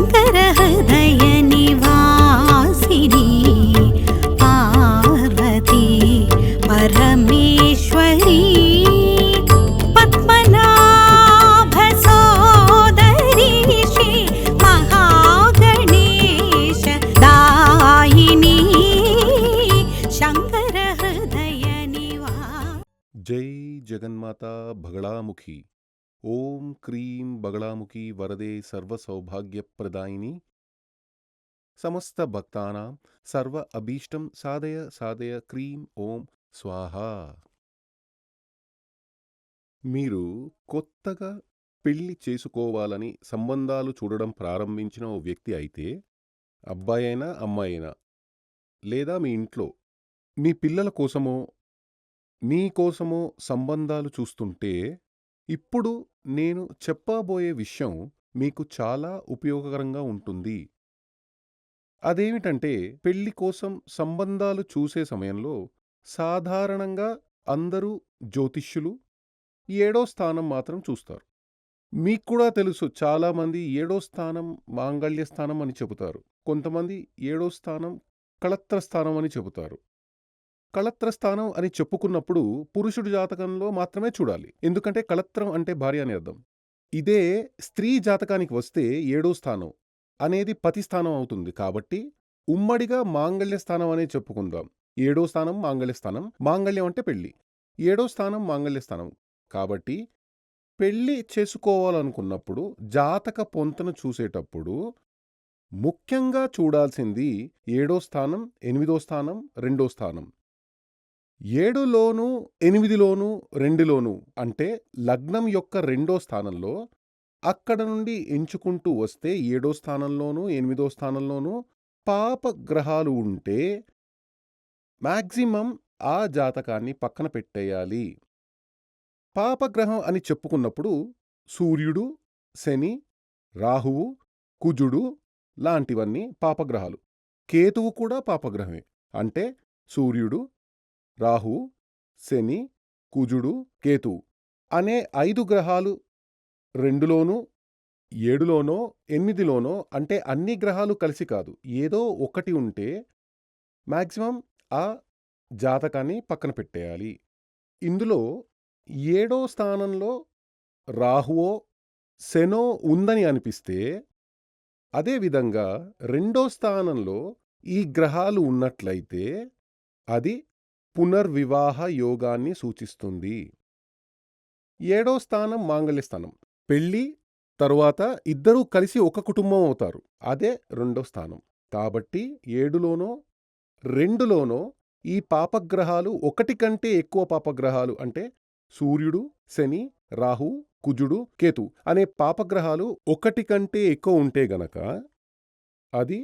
शङ्कर हृदयनि वासिनी पार्वती परमेश्वरी पद्मनाभसो जगन्माता भगड़ामुखी ఓం క్రీం బగళాముఖి వరదే సర్వసౌభాగ్యప్రదాయిని సమస్త భక్తానాం సర్వ అభీష్టం సాధయ సాధయ క్రీం ఓం స్వాహ. మీరు కొత్తగా పెళ్ళి చేసుకోవాలని సంబంధాలు చూడడం ప్రారంభించిన ఓ వ్యక్తి అయితే అబ్బాయైనా అమ్మాయైనా లేదా మీ ఇంట్లో మీ పిల్లల కోసమో మీకోసమో సంబంధాలు చూస్తుంటే ఇప్పుడు నేను చెప్పబోయే విషయం మీకు చాలా ఉపయోగకరంగా ఉంటుంది. అదేమిటంటే పెళ్ళి కోసం సంబంధాలు చూసే సమయంలో సాధారణంగా అందరూ జ్యోతిష్యులు ఏడో స్థానం మాత్రం చూస్తారు. మీకు కూడా తెలుసు చాలామంది ఏడో స్థానం మాంగళ్య స్థానం అని చెబుతారు. కొంతమంది ఏడో స్థానం కళత్ర స్థానం అని చెబుతారు. కళత్ర స్థానం అని చెప్పుకున్నప్పుడు పురుషుడి జాతకంలో మాత్రమే చూడాలి. ఎందుకంటే కళత్రం అంటే భార్య అని అర్థం. ఇదే స్త్రీ జాతకానికి వస్తే ఏడో స్థానం అనేది పతి స్థానం అవుతుంది కాబట్టి ఉమ్మడిగా మాంగళ్య స్థానం అనే చెప్పుకుందాం. ఏడో స్థానం మాంగళ్య స్థానం. మాంగళ్యం అంటే పెళ్ళి ఏడో స్థానం మాంగళ్య స్థానం. కాబట్టి పెళ్ళి చేసుకోవాలనుకున్నప్పుడు జాతక పొంతను చూసేటప్పుడు ముఖ్యంగా చూడాల్సింది ఏడో స్థానం ఎనిమిదో స్థానం రెండో స్థానం. ఏడులోనూ ఎనిమిదిలోనూ రెండులోనూ అంటే లగ్నం యొక్క రెండో స్థానంలో అక్కడ నుండి ఎంచుకుంటూ వస్తే ఏడో స్థానంలోనూ ఎనిమిదో స్థానంలోనూ పాప గ్రహాలు ఉంటే మ్యాక్సిమం ఆ జాతకాన్ని పక్కన పెట్టేయాలి. పాపగ్రహం అని చెప్పుకున్నప్పుడు సూర్యుడు శని రాహువు కుజుడు లాంటివన్నీ పాపగ్రహాలు. కేతువు కూడా పాపగ్రహమే. అంటే సూర్యుడు రాహు శని కుజుడు కేతు అనే ఐదు గ్రహాలు రెండులోనూ ఏడులోనో ఎనిమిదిలోనో అంటే అన్ని గ్రహాలు కలిసి కాదు. ఏదో ఒకటి ఉంటే మాక్సిమం ఆ జాతకాన్ని పక్కన పెట్టేయాలి. ఇందులో ఏడో స్థానంలో రాహువో శనో ఉందని అనిపిస్తే అదేవిధంగా రెండో స్థానంలో ఈ గ్రహాలు ఉన్నట్లయితే అది పునర్వివాహ యోగాన్ని సూచిస్తుంది. ఏడో స్థానం మాంగళ్య స్థానం. పెళ్ళి తరువాత ఇద్దరూ కలిసి ఒక కుటుంబం అవుతారు. అదే రెండో స్థానం. కాబట్టి ఏడులోనో రెండులోనో ఈ పాపగ్రహాలు ఒకటి కంటే ఎక్కువ పాపగ్రహాలు అంటే సూర్యుడు శని రాహు కుజుడు కేతు అనే పాపగ్రహాలు ఒకటి కంటే ఎక్కువ ఉంటే గనక అది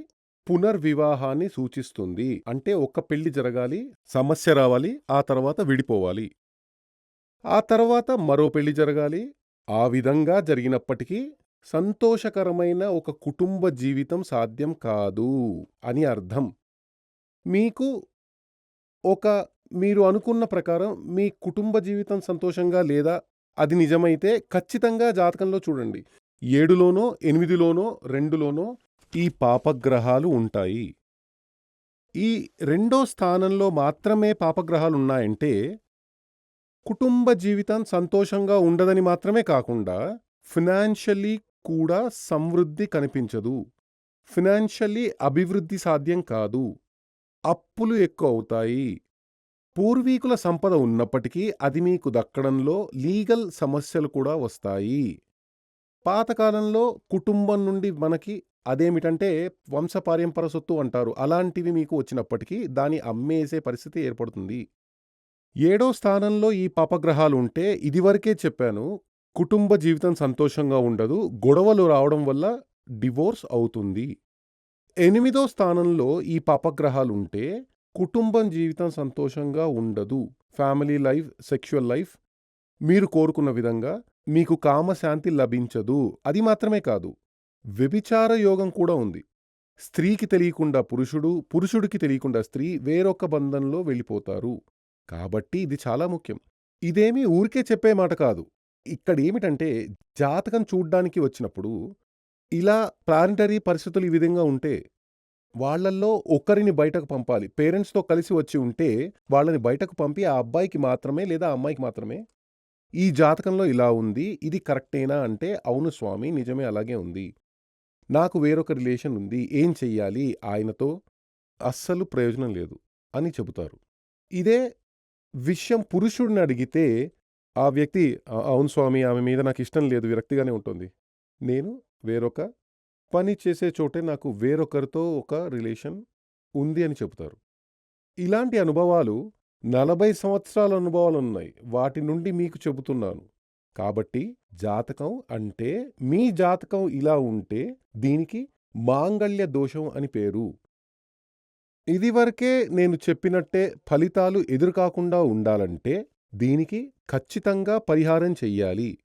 పునర్వివాహాన్ని సూచిస్తుంది. అంటే ఒక్క పెళ్ళి జరగాలి సమస్య రావాలి ఆ తర్వాత విడిపోవాలి. ఆ తర్వాత మరో పెళ్ళి జరగాలి. ఆ విధంగా జరిగినప్పటికీ సంతోషకరమైన ఒక కుటుంబ జీవితం సాధ్యం కాదు అని అర్థం. మీకు ఒక మీరు అనుకున్న ప్రకారం మీ కుటుంబ జీవితం సంతోషంగా లేదా? అది నిజమైతే ఖచ్చితంగా జాతకంలో చూడండి. ఏడులోనో ఎనిమిదిలోనో రెండులోనో ఈ పాపగ్రహాలు ఉంటాయి. ఈ రెండో స్థానంలో మాత్రమే పాపగ్రహాలు ఉన్నాయంటే కుటుంబ జీవితం సంతోషంగా ఉండదని మాత్రమే కాకుండా ఫినాన్షియలీ కూడా సమృద్ధి కనిపించదు. ఫినాన్షియలీ అభివృద్ధి సాధ్యం కాదు. అప్పులు ఎక్కువ అవుతాయి. పూర్వీకుల సంపద ఉన్నప్పటికీ అది మీకు దక్కడంలో లీగల్ సమస్యలు కూడా వస్తాయి. పాతకాలంలో కుటుంబం నుండి మనకి అదేమిటంటే వంశపార్యంపర సొత్తు అంటారు. అలాంటివి మీకు వచ్చినప్పటికీ దాన్ని అమ్మేసే పరిస్థితి ఏర్పడుతుంది. ఏడో స్థానంలో ఈ పాపగ్రహాలు ఉంటే ఇదివరకే చెప్పాను కుటుంబ జీవితం సంతోషంగా ఉండదు గొడవలు రావడం వల్ల డివోర్స్ అవుతుంది. ఎనిమిదో స్థానంలో ఈ పాపగ్రహాలు ఉంటే కుటుంబం జీవితం సంతోషంగా ఉండదు. ఫ్యామిలీ లైఫ్ సెక్షువల్ లైఫ్ మీరు కోరుకున్న విధంగా మీకు కామశాంతి లభించదు. అది మాత్రమే కాదు. వ్యభిచార యోగం కూడా ఉంది స్త్రీకి తెలియకుండా పురుషుడు పురుషుడికి తెలియకుండా స్త్రీ వేరొక బంధంలో వెళ్ళిపోతారు కాబట్టి ఇది చాలా ముఖ్యం ఇదేమీ ఊరికే చెప్పే మాట కాదు ఇక్కడేమిటంటే జాతకం చూడ్డానికి వచ్చినప్పుడు ఇలా ప్లానిటరీ పరిస్థితులు ఈ విధంగా ఉంటే, వాళ్ళల్లో ఒకరిని బయటకు పంపాలి. పేరెంట్స్‌తో కలిసి వచ్చి ఉంటే, వాళ్ళని బయటకు పంపి ఆ అబ్బాయికి మాత్రమే లేదా అమ్మాయికి మాత్రమే, ఈ జాతకంలో ఇలా ఉంది. ఇది కరెక్టేనా అంటే, అవును స్వామి నిజమే అలాగే ఉంది. నాకు వేరొక రిలేషన్ ఉంది. ఏం చెయ్యాలి ఆయనతో? అస్సలు ప్రయోజనం లేదు అని చెబుతారు. ఇదే విషయం పురుషుడిని అడిగితే, ఆ వ్యక్తి అవును స్వామి ఆమె మీద నాకు ఇష్టం లేదు. విరక్తిగానే ఉంటుంది. నేను వేరొక పని చేసే చోటే నాకు వేరొకరితో ఒక రిలేషన్ ఉంది" అని చెబుతారు. ఇలాంటి అనుభవాలు 40 సంవత్సరాల అనుభవాలున్నాయి. వాటి నుండి మీకు చెబుతున్నాను. కాబట్టి జాతకం అంటే మీ జాతకం ఇలా ఉంటే దీనికి మాంగళ్య దోషం అని పేరు. ఇదివరకే నేను చెప్పినట్టే ఫలితాలు ఎదురుకాకుండా ఉండాలంటే దీనికి ఖచ్చితంగా పరిహారం చెయ్యాలి.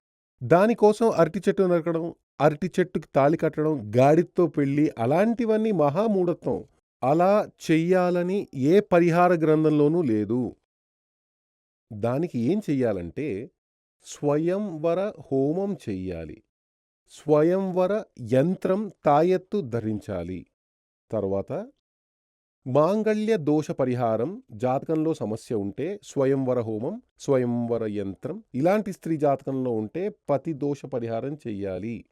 దానికోసం అరటి చెట్టు నరకడం, అరటి చెట్టుకి తాళి కట్టడం, గాడితో పెళ్ళి అలాంటివన్నీ మహామూఢత్వం అలా చెయ్యాలని ఏ పరిహార గ్రంథంలోనూ లేదు. దానికి ఏం చెయ్యాలంటే స్వయంవర హోమం చెయ్యాలి. స్వయంవర యంత్రం తాయెత్తు ధరించాలి. తర్వాత మాంగళ్య దోష పరిహారం జాతకంలో సమస్య ఉంటే స్వయంవర హోమం, స్వయంవర యంత్రం ఇలాంటి స్త్రీ జాతకంలో ఉంటే పతి దోష పరిహారం చెయ్యాలి.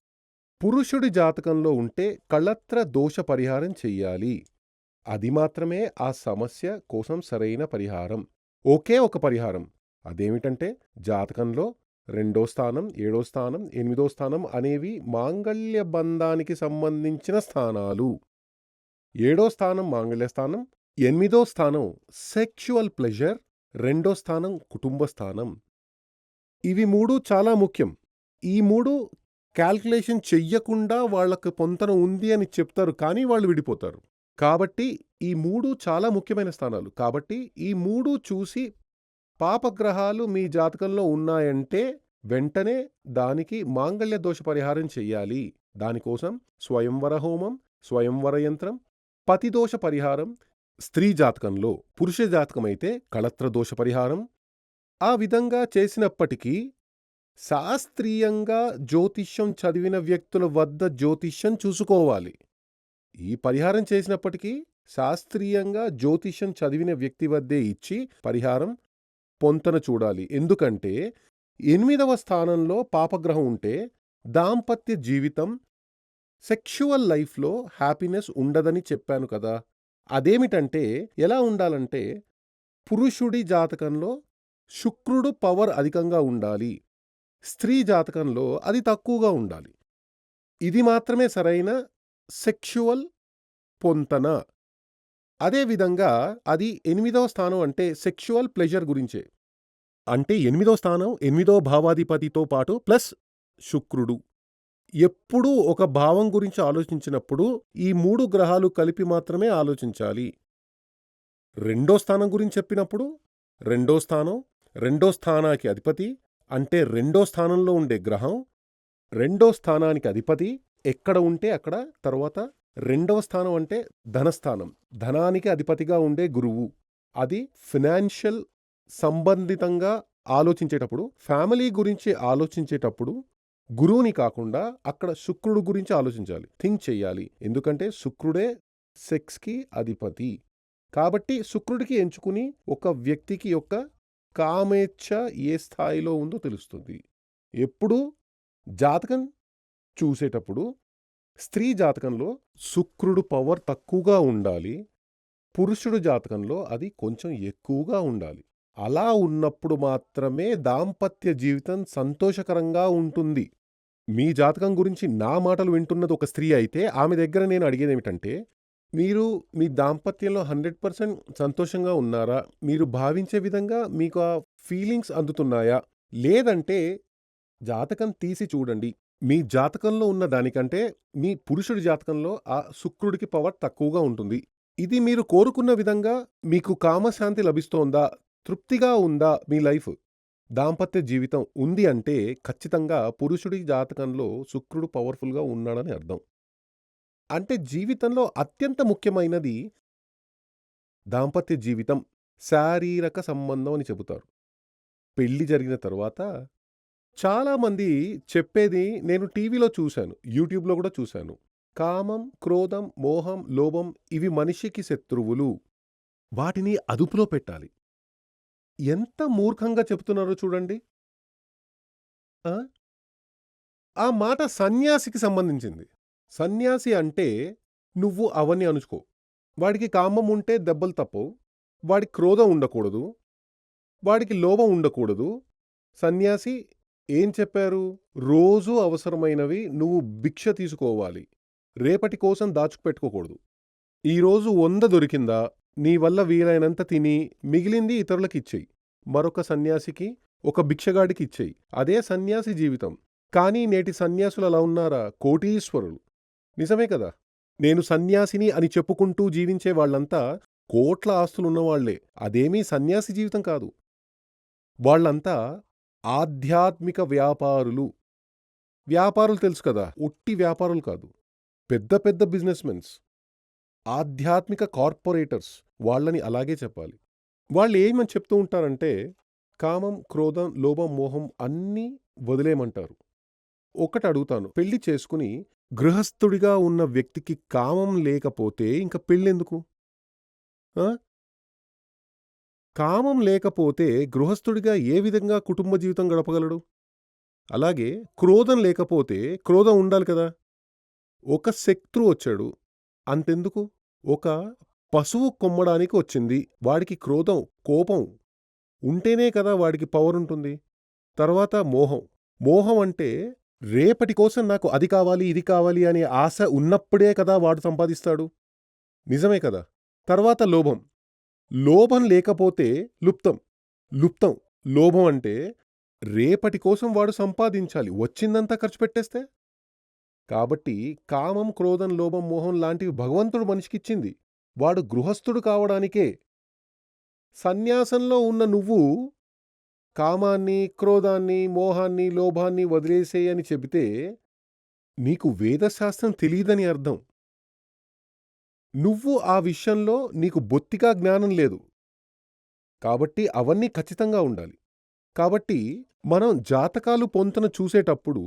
పురుషుడి జాతకంలో ఉంటే కళత్ర దోష పరిహారం చెయ్యాలి. అది మాత్రమే ఆ సమస్య కోసం సరైన పరిహారం. ఒకే ఒక పరిహారం. అదేమిటంటే జాతకంలో రెండో స్థానం, ఏడో స్థానం, ఎనిమిదో స్థానం అనేవి మాంగళ్య బంధానికి సంబంధించిన స్థానాలు. ఏడో స్థానం మాంగళ్య స్థానం, ఎనిమిదో స్థానం సెక్షువల్ ప్లెజర్, రెండో స్థానం కుటుంబ స్థానం. ఇవి మూడు చాలా ముఖ్యం. ఈ మూడు క్యాల్కులేషన్ చెయ్యకుండా వాళ్ళకు పొంతన ఉంది అని చెప్తారు కానీ వాళ్ళు విడిపోతారు. కాబట్టి ఈ మూడు చాలా ముఖ్యమైన స్థానాలు. కాబట్టి ఈ మూడు చూసి పాపగ్రహాలు మీ జాతకంలో ఉన్నాయంటే వెంటనే దానికి మాంగళ్య దోష పరిహారం చెయ్యాలి. దానికోసం స్వయంవర హోమం, స్వయంవర యంత్రం, పతిదోష పరిహారం స్త్రీ జాతకంలో, పురుష జాతకమైతే కళత్ర దోష పరిహారం. ఆ విధంగా చేసినప్పటికీ శాస్త్రీయంగా జ్యోతిష్యం చదివిన వ్యక్తుల వద్ద జ్యోతిష్యం చూసుకోవాలి. ఈ పరిహారం చేసినప్పటికీ శాస్త్రీయంగా జ్యోతిష్యం చదివిన వ్యక్తి వద్దే ఇచ్చి పరిహారం పొంతన చూడాలి. ఎందుకంటే ఎనిమిదవ స్థానంలో పాపగ్రహం ఉంటే దాంపత్య జీవితం, సెక్షువల్ లైఫ్‌లో హ్యాపీనెస్ ఉండదని చెప్పాను కదా! అదేమిటంటే ఎలా ఉండాలంటే పురుషుడి జాతకంలో శుక్రుడు పవర్ అధికంగా ఉండాలి. స్త్రీ జాతకంలో అది తక్కువగా ఉండాలి. ఇది మాత్రమే సరైన సెక్షువల్ పొంతన. అదే విధంగా అది ఎనిమిదవ స్థానం అంటే సెక్షువల్ ప్లెజర్ గురించే. అంటే ఎనిమిదో స్థానం, ఎనిమిదో భావాధిపతితో పాటు ప్లస్ శుక్రుడు. ఎప్పుడూ ఒక భావం గురించి ఆలోచించినప్పుడు ఈ మూడు గ్రహాలు కలిపి మాత్రమే ఆలోచించాలి. రెండో స్థానం గురించి చెప్పినప్పుడు రెండో స్థానం, రెండో స్థానానికి అధిపతి అంటే రెండో స్థానంలో ఉండే గ్రహం, రెండో స్థానానికి అధిపతి ఎక్కడ ఉంటే అక్కడ తర్వాత రెండవ స్థానం అంటే ధనస్థానం. ధనానికి అధిపతిగా ఉండే గురువు. అది ఫినాన్షియల్ సంబంధితంగా ఆలోచించేటప్పుడు, ఫ్యామిలీ గురించి ఆలోచించేటప్పుడు గురువుని కాకుండా అక్కడ శుక్రుడు గురించి ఆలోచించాలి. థింక్ చెయ్యాలి. ఎందుకంటే శుక్రుడే సెక్స్‌కి అధిపతి. కాబట్టి శుక్రుడికి ఎంచుకుని ఒక వ్యక్తికి యొక్క కామేచ్ఛ ఏ స్థాయిలో ఉందో తెలుస్తుంది. ఎప్పుడూ జాతకం చూసేటప్పుడు స్త్రీ జాతకంలో శుక్రుడు పవర్ తక్కువగా ఉండాలి. పురుషుడు జాతకంలో అది కొంచెం ఎక్కువగా ఉండాలి. అలా ఉన్నప్పుడు మాత్రమే దాంపత్య జీవితం సంతోషకరంగా ఉంటుంది. మీ జాతకం గురించి నా మాటలు వింటున్నది ఒక స్త్రీ అయితే ఆమె దగ్గర నేను అడిగేదేమిటంటే మీరు మీ దాంపత్యంలో 100% సంతోషంగా ఉన్నారా? మీరు భావించే విధంగా మీకు ఆ ఫీలింగ్స్ అందుతున్నాయా? లేదంటే జాతకం తీసి చూడండి. మీ జాతకంలో ఉన్న దానికంటే మీ పురుషుడి జాతకంలో ఆ శుక్రుడికి పవర్ తక్కువగా ఉంటుంది. ఇది మీరు కోరుకున్న విధంగా మీకు కామశాంతి లభిస్తోందా? తృప్తిగా ఉందా మీ లైఫ్? దాంపత్య జీవితం ఉంది అంటే ఖచ్చితంగా పురుషుడి జాతకంలో శుక్రుడు పవర్‌ఫుల్‌గా ఉన్నాడని అర్థం. అంటే జీవితంలో అత్యంత ముఖ్యమైనది దాంపత్య జీవితం, శారీరక సంబంధం అని చెబుతారు. పెళ్ళి జరిగిన తరువాత చాలామంది చెప్పేది నేను టీవీలో చూశాను. యూట్యూబ్‌లో గూడా చూశాను. కామం, క్రోధం, మోహం, లోభం ఇవి మనిషికి శత్రువులు. వాటిని అదుపులో పెట్టాలి. ఎంత మూర్ఖంగా చెప్తున్నారో చూడండి. ఆ! ఆ మాట సన్యాసికి సంబంధించింది. సన్యాసి అంటే నువ్వు అవన్నీ అణుచుకో. వాడికి కామం ఉంటే దెబ్బలు తప్పవు. వాడికి క్రోధం ఉండకూడదు. వాడికి లోభం ఉండకూడదు. సన్యాసి ఏం చెప్పారు? రోజూ అవసరమైనవి నువ్వు భిక్ష తీసుకోవాలి. రేపటి కోసం దాచుకుపెట్టుకోకూడదు. ఈరోజు వంద దొరికిందా? నీ వల్ల వీలైనంత తిని మిగిలింది ఇతరులకిచ్చేయి మరొక సన్యాసికి, ఒక భిక్షగాడికి ఇచ్చేయి అదే సన్యాసి జీవితం. కానీ నేటి సన్యాసులు అలా ఉన్నారా? కోటీశ్వరులు. నిజమే కదా! నేను సన్యాసిని అని చెప్పుకుంటూ జీవించే వాళ్ళంతా కోట్ల ఆస్తులున్నవాళ్ళే. అదేమీ సన్యాసి జీవితం కాదు. వాళ్ళంతా ఆధ్యాత్మిక వ్యాపారులు. వ్యాపారులు తెలుసు కదా! ఉట్టి వ్యాపారులు కాదు. పెద్ద పెద్ద బిజినెస్ మెన్స్. ఆధ్యాత్మిక కార్పొరేటర్స్. వాళ్ళని అలాగే చెప్పాలి. వాళ్ళేమని చెప్తూ ఉంటారంటే కామం, క్రోధం, లోభం, మోహం అన్నీ వదిలేయమంటారు. ఒకటడుగుతాను. పెళ్ళి చేసుకుని గృహస్థుడిగా ఉన్న వ్యక్తికి కామం లేకపోతే ఇంక పెళ్ళెందుకు? కామం లేకపోతే గృహస్థుడిగా ఏ విధంగా కుటుంబ జీవితం గడపగలడు? అలాగే క్రోధం లేకపోతే క్రోధం ఉండాలి కదా! ఒక శత్రు వచ్చాడు అంతెందుకు? ఒక పశువు కొమ్మడానికి వచ్చింది. వాడికి క్రోధం, కోపం ఉంటేనే కదా వాడికి పవరుంటుంది. తర్వాత మోహం. మోహం అంటే రేపటి కోసం నాకు అది కావాలి, ఇది కావాలి అనే ఆశ ఉన్నప్పుడే కదా వాడు సంపాదిస్తాడు. నిజమే కదా! తర్వాత లోభం. లోభం లేకపోతే లుప్తం. లుప్తం. లోభం అంటే రేపటి కోసం వాడు సంపాదించాలి. వచ్చిందంతా ఖర్చు పెట్టేస్తే? కాబట్టి కామం, క్రోధం, లోభం, మోహం లాంటివి భగవంతుడు మనిషికిచ్చింది. వాడు గృహస్థుడు కావడానికే. సన్యాసంలో ఉన్న నువ్వు కామాన్ని, క్రోధాన్ని, మోహాన్ని, లోభాన్ని వదిలేసేయని చెబితే నీకు వేదశాస్త్రం తెలీదని అర్థం. నువ్వు ఆ విషయంలో నీకు బొత్తిగా జ్ఞానం లేదు. కాబట్టి అవన్నీ ఖచ్చితంగా ఉండాలి. కాబట్టి మనం జాతకాలు పొంతన చూసేటప్పుడు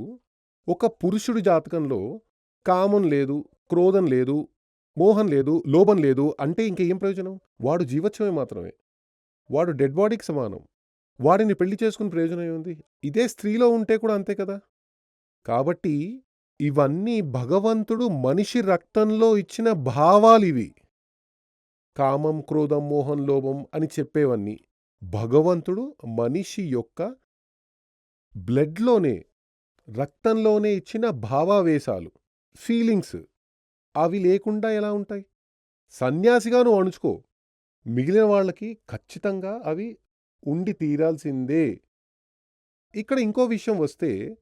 ఒక పురుషుడి జాతకంలో కామం లేదు, క్రోధం లేదు, మోహం లేదు, లోభం లేదు అంటే ఇంకేం ప్రయోజనం? వాడు జీవచ్ఛవమే మాత్రమే. వాడు డెడ్ బాడీకి సమానం. వాడిని పెళ్ళి చేసుకుని ప్రయోజనం ఏముంది? ఇదే స్త్రీలో ఉంటే కూడా అంతే కదా! కాబట్టి ఇవన్నీ భగవంతుడు మనిషి రక్తంలో ఇచ్చిన భావాలివి. కామం, క్రోధం, మోహం, లోభం అని చెప్పేవన్నీ భగవంతుడు మనిషి యొక్క బ్లడ్‌లోనే, రక్తంలోనే ఇచ్చిన భావావేశాలు, ఫీలింగ్స్. అవి లేకుండా ఎలా ఉంటాయి? సన్యాసిగా నువ్వు అణుచుకో. మిగిలిన వాళ్ళకి ఖచ్చితంగా అవి ఉండి తీరాల్సిందే. ఇక్కడ ఇంకో విషయం వస్తే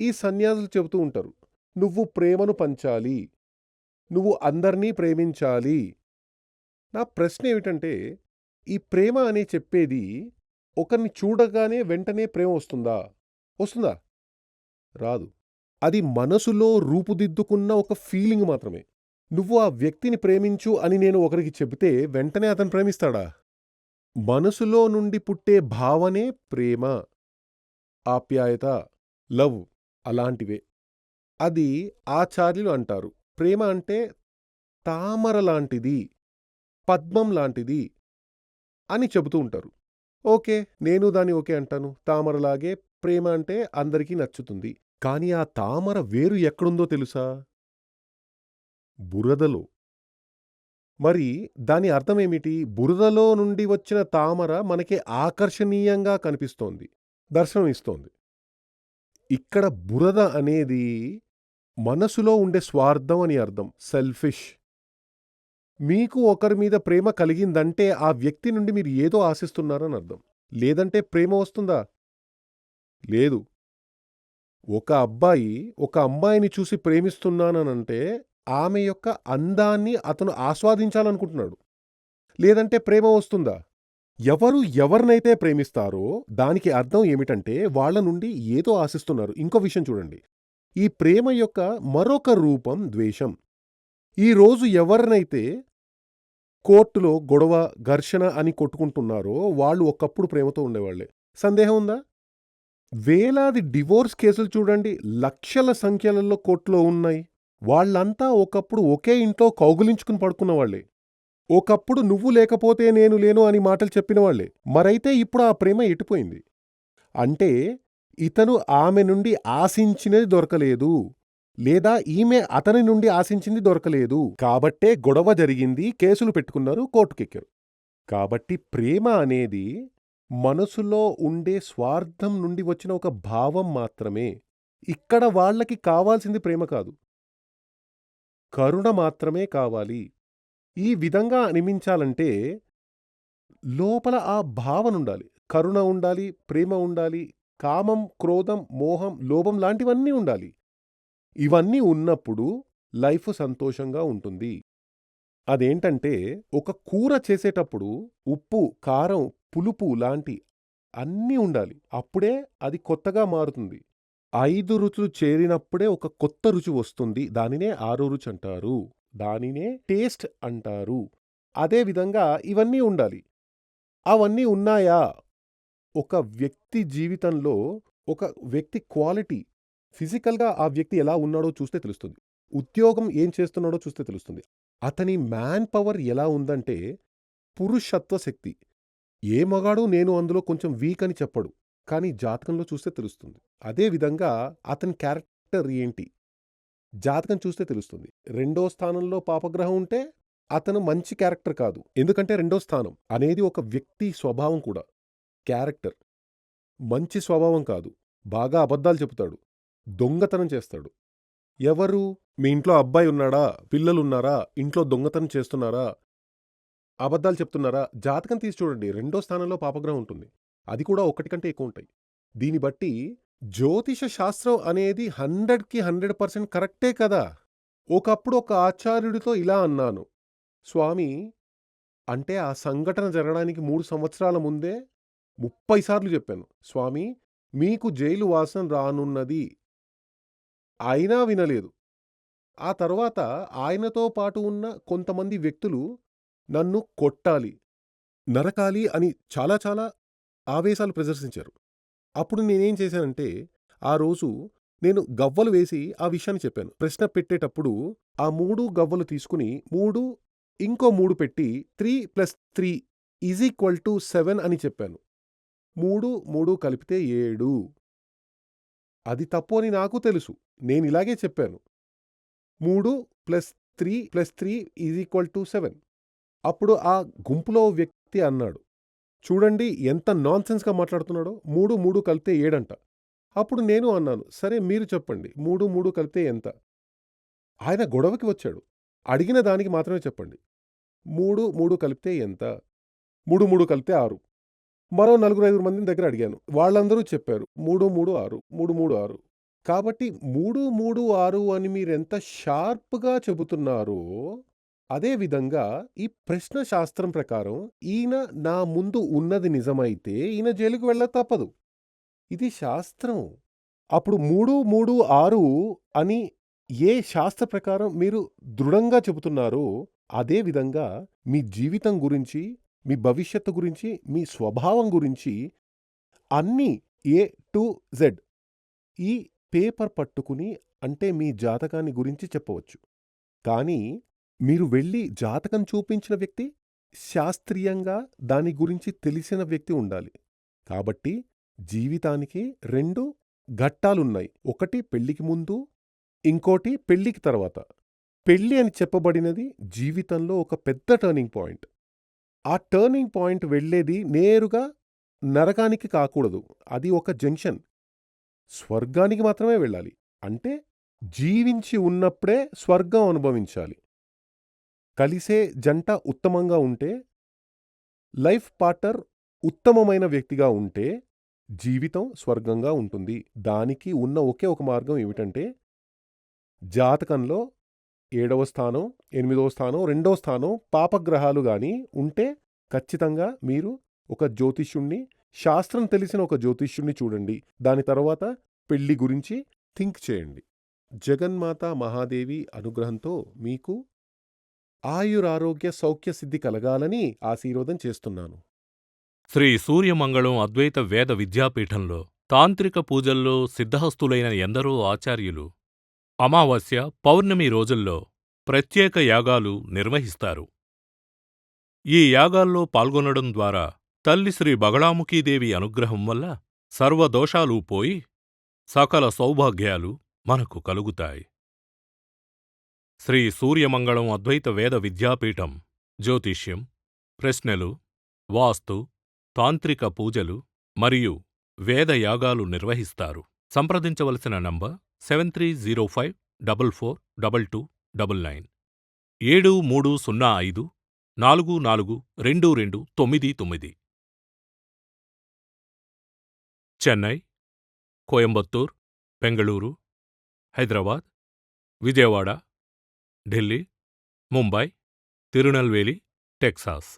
ఈ సన్యాసులు చెబుతూ ఉంటారు. నువ్వు ప్రేమను పంచాలి. నువ్వు అందర్నీ ప్రేమించాలి. నా ప్రశ్న ఏమిటంటే ఈ ప్రేమ అని చెప్పేది ఒకరిని చూడగానే వెంటనే ప్రేమ వస్తుందా? వస్తుందా? రాదు. అది మనసులో రూపుదిద్దుకున్న ఒక ఫీలింగ్ మాత్రమే. నువ్వు ఆ వ్యక్తిని ప్రేమించు అని నేను ఒకరికి చెబితే వెంటనే అతను ప్రేమిస్తాడా? మనసులో నుండి పుట్టే భావనే ప్రేమ, ఆప్యాయత, లవ్ అలాంటివే. అది ఆచార్యులు అంటారు. ప్రేమ అంటే తామర లాంటిది, పద్మం లాంటిది అని చెబుతూ ఉంటారు. ఓకే. నేను దాన్ని ఓకే అంటాను. తామరలాగే ప్రేమ అంటే అందరికీ నచ్చుతుంది. కానీ ఆ తామర వేరు ఎక్కడుందో తెలుసా? బురదలో. మరి దాని అర్థమేమిటి? బురదలో నుండి వచ్చిన తామర మనకి ఆకర్షణీయంగా కనిపిస్తోంది. దర్శనమిస్తోంది ఇక్కడ బురద అనేది మనసులో ఉండే స్వార్థం అని అర్థం. సెల్ఫిష్. మీకు ఒకరి మీద ప్రేమ కలిగిందంటే ఆ వ్యక్తి నుండి మీరు ఏదో ఆశిస్తున్నారని అర్థం. లేదంటే ప్రేమ వస్తుందా? లేదు. ఒక అబ్బాయి ఒక అమ్మాయిని చూసి ప్రేమిస్తున్నాననంటే ఆమె యొక్క అందాన్ని అతను ఆస్వాదించాలనుకుంటున్నాడు. లేదంటే ప్రేమ వస్తుందా? ఎవరు ఎవరినైతే ప్రేమిస్తారో దానికి అర్థం ఏమిటంటే వాళ్ళ నుండి ఏదో ఆశిస్తున్నారు. ఇంకో విషయం చూడండి. ఈ ప్రేమ యొక్క మరొక రూపం ద్వేషం. ఈరోజు ఎవరినైతే కోర్టులో గొడవ, ఘర్షణ అని కొట్టుకుంటున్నారో వాళ్ళు ఒకప్పుడు ప్రేమతో ఉండేవాళ్ళే. సందేహం ఉందా? వేలాది డివోర్స్ కేసులు చూడండి లక్షల సంఖ్యలలో కోర్టులో ఉన్నాయి వాళ్ళంతా ఒకప్పుడు ఒకే ఇంట్లో కౌగులించుకుని పడుకున్న వాళ్ళే ఒకప్పుడు నువ్వు లేకపోతే నేను లేను అని మాటలు చెప్పిన వాళ్ళే మరైతే ఇప్పుడు ఆ ప్రేమ ఎటుపోయింది అంటే ఇతను ఆమె నుండి ఆశించినది దొరకలేదు లేదా ఈమె అతని నుండి ఆశించింది దొరకలేదు. కాబట్టే గొడవ జరిగింది కేసులు పెట్టుకున్నారు కోర్టుకెక్కారు. కాబట్టి ప్రేమ అనేది మనసులో ఉండే స్వార్థం నుండి వచ్చిన ఒక భావం మాత్రమే. ఇక్కడ వాళ్ళకి కావాల్సింది ప్రేమ కాదు. కరుణ మాత్రమే కావాలి. ఈ విధంగా అనిమించాలంటే లోపల ఆ భావన ఉండాలి. కరుణ ఉండాలి ప్రేమ ఉండాలి కామం క్రోధం మోహం లోభం లాంటివన్నీ ఉండాలి. ఇవన్నీ ఉన్నప్పుడు లైఫ్ సంతోషంగా ఉంటుంది. అదేంటంటే ఒక కూర చేసేటప్పుడు ఉప్పు కారం పులుపు లాంటి అన్నీ ఉండాలి. అప్పుడే అది కొత్తగా మారుతుంది. ఐదు రుచులు చేరినప్పుడే ఒక కొత్త రుచి వస్తుంది. దానినే ఆరో రుచి అంటారు. దానినే టేస్ట్ అంటారు. అదే విధంగా ఇవన్నీ ఉండాలి. అవన్నీ ఉన్నాయా? ఒక వ్యక్తి జీవితంలో ఒక వ్యక్తి క్వాలిటీ ఫిజికల్గా ఆ వ్యక్తి ఎలా ఉన్నాడో చూస్తే తెలుస్తుంది. ఉద్యోగం ఏం చేస్తున్నాడో చూస్తే తెలుస్తుంది. అతని మ్యాన్ పవర్ ఎలా ఉందంటే పురుషత్వ శక్తి. ఏ మగాడు నేను అందులో కొంచెం వీక్ అని చెప్పడు కానీ జాతకంలో చూస్తే తెలుస్తుంది. అదే విధంగా అతని క్యారెక్టర్ ఏంటి? జాతకం చూస్తే తెలుస్తుంది. రెండో స్థానంలో పాపగ్రహం ఉంటే అతను మంచి క్యారెక్టర్ కాదు. ఎందుకంటే రెండో స్థానం అనేది ఒక వ్యక్తి స్వభావం కూడా. క్యారెక్టర్. మంచి స్వభావం కాదు. బాగా అబద్ధాలు చెబుతాడు దొంగతనం చేస్తాడు. ఎవరు? మీ ఇంట్లో అబ్బాయి ఉన్నాడా? పిల్లలున్నారా? ఇంట్లో దొంగతనం చేస్తున్నారా? అబద్ధాలు చెప్తున్నారా? జాతకం తీసి చూడండి. రెండో స్థానంలో పాపగ్రహం ఉంటుంది. అది కూడా ఒకటి కంటే ఎక్కువ ఉంటాయి. దీన్ని బట్టి జ్యోతిష శాస్త్రం అనేది హండ్రెడ్కి హండ్రెడ్ పర్సెంట్ కరెక్టే కదా? ఒకప్పుడు ఒక ఆచార్యుడితో ఇలా అన్నాను. స్వామి అంటే ఆ సంఘటన జరగడానికి మూడు సంవత్సరాల ముందే ముప్పై సార్లు చెప్పాను స్వామి మీకు జైలు వాసన రానున్నది. అయినా వినలేదు. ఆ తర్వాత ఆయనతో పాటు ఉన్న కొంతమంది వ్యక్తులు నన్ను కొట్టాలి నరకాలి అని చాలా చాలా ఆవేశాలు ప్రదర్శించారు. అప్పుడు నేనేం చేశానంటే ఆ రోజు నేను గవ్వలు వేసి ఆ విషయాన్ని చెప్పాను. ప్రశ్న పెట్టేటప్పుడు ఆ మూడు గవ్వలు తీసుకుని మూడు ఇంకో మూడు పెట్టి three plus three is equal to seven అని చెప్పాను. మూడు మూడు కలిపితే ఏడు. అది తప్పు అని నాకు తెలుసు. నేను ఇలాగే చెప్పాను. మూడు plus three plus three is equal to seven. అప్పుడు ఆ గుంపులో వ్యక్తి అన్నాడు. చూడండి ఎంత నాన్సెన్స్గా మాట్లాడుతున్నాడో. మూడు మూడు కలిపితే ఏడంట. అప్పుడు నేను అన్నాను సరే మీరు చెప్పండి. మూడు మూడు కలిపితే ఎంత? ఆయన గొడవకి వచ్చాడు. అడిగిన దానికి మాత్రమే చెప్పండి. మూడు మూడు కలిపితే ఎంత? మూడు మూడు కలిపితే ఆరు. మరో నలుగురు ఐదుగురు మందిని దగ్గర అడిగాను. వాళ్ళందరూ చెప్పారు మూడు మూడు ఆరు మూడు మూడు ఆరు. కాబట్టి మూడు మూడు ఆరు అని మీరెంత షార్ప్గా చెబుతున్నారో అదేవిధంగా ఈ ప్రశ్న శాస్త్రం ప్రకారం ఈయన నా ముందు ఉన్నది నిజమైతే ఈయన జైలుకు వెళ్ళ తప్పదు. ఇది శాస్త్రం. అప్పుడు మూడు మూడు ఆరు అని ఏ శాస్త్ర ప్రకారం మీరు దృఢంగా చెబుతున్నారో అదే విధంగా మీ జీవితం గురించి మీ భవిష్యత్తు గురించి మీ స్వభావం గురించి అన్నీ ఏ టు జెడ్ ఈ పేపర్ పట్టుకుని అంటే మీ జాతకాన్ని గురించి చెప్పవచ్చు. కానీ మీరు వెళ్ళి జాతకం చూపించిన వ్యక్తి శాస్త్రీయంగా దాని గురించి తెలిసిన వ్యక్తి ఉండాలి. కాబట్టి జీవితానికి రెండు ఘట్టాలున్నాయి. ఒకటి పెళ్ళికి ముందు ఇంకోటి పెళ్ళికి తర్వాత. పెళ్ళి అని చెప్పబడినది జీవితంలో ఒక పెద్ద టర్నింగ్ పాయింట్ ఆ టర్నింగ్ పాయింట్ వెళ్ళేది నేరుగా నరకానికి కాకూడదు. అది ఒక జంక్షన్. స్వర్గానికి మాత్రమే వెళ్ళాలి. అంటే జీవించి ఉన్నప్పుడే స్వర్గం అనుభవించాలి. కలిసే జంట ఉత్తమంగా ఉంటే లైఫ్ పార్ట్నర్ ఉత్తమమైన వ్యక్తిగా ఉంటే జీవితం స్వర్గంగా ఉంటుంది. దానికి ఉన్న ఒకే ఒక మార్గం ఏమిటంటే జాతకంలో ఏడవ స్థానం ఎనిమిదవ స్థానం రెండవ స్థానం పాపగ్రహాలు కానీ ఉంటే ఖచ్చితంగా మీరు ఒక జ్యోతిష్యుణ్ణి శాస్త్రం తెలిసిన ఒక జ్యోతిష్యుణ్ణి చూడండి. దాని తర్వాత పెళ్ళి గురించి థింక్ చేయండి. జగన్మాత మహాదేవి అనుగ్రహంతో మీకు ఆయురారోగ్య సౌఖ్య సిద్ధి కలగాలని ఆశీర్వాదం చేస్తున్నాను. శ్రీ సూర్యమంగళం అద్వైత వేద విద్యాపీఠంలో తాంత్రిక పూజల్లో సిద్ధహస్తులైన ఎందరో ఆచార్యులు అమావాస్య పౌర్ణమి రోజుల్లో ప్రత్యేక యాగాలు నిర్వహిస్తారు. ఈ యాగాల్లో పాల్గొనడం ద్వారా తల్లి శ్రీ బగళాముఖీదేవి అనుగ్రహం వల్ల సర్వదోషాలు పోయి సకల సౌభాగ్యాలు మనకు కలుగుతాయి. శ్రీ సూర్యమంగళం అద్వైత వేద విద్యాపీఠం జ్యోతిష్యం ప్రశ్నలు వాస్తు తాంత్రిక పూజలు మరియు వేద యాగాలు నిర్వహిస్తారు. సంప్రదించవలసిన number seven three zero five double four double two double nine. ఏడు మూడు సున్నా ఐదు నాలుగు నాలుగు రెండు రెండు తొమ్మిది తొమ్మిది. చెన్నై కోయంబత్తూర్ బెంగళూరు హైదరాబాద్ విజయవాడ ఢిల్లీ ముంబై తిరునల్వేలి టెక్సాస్.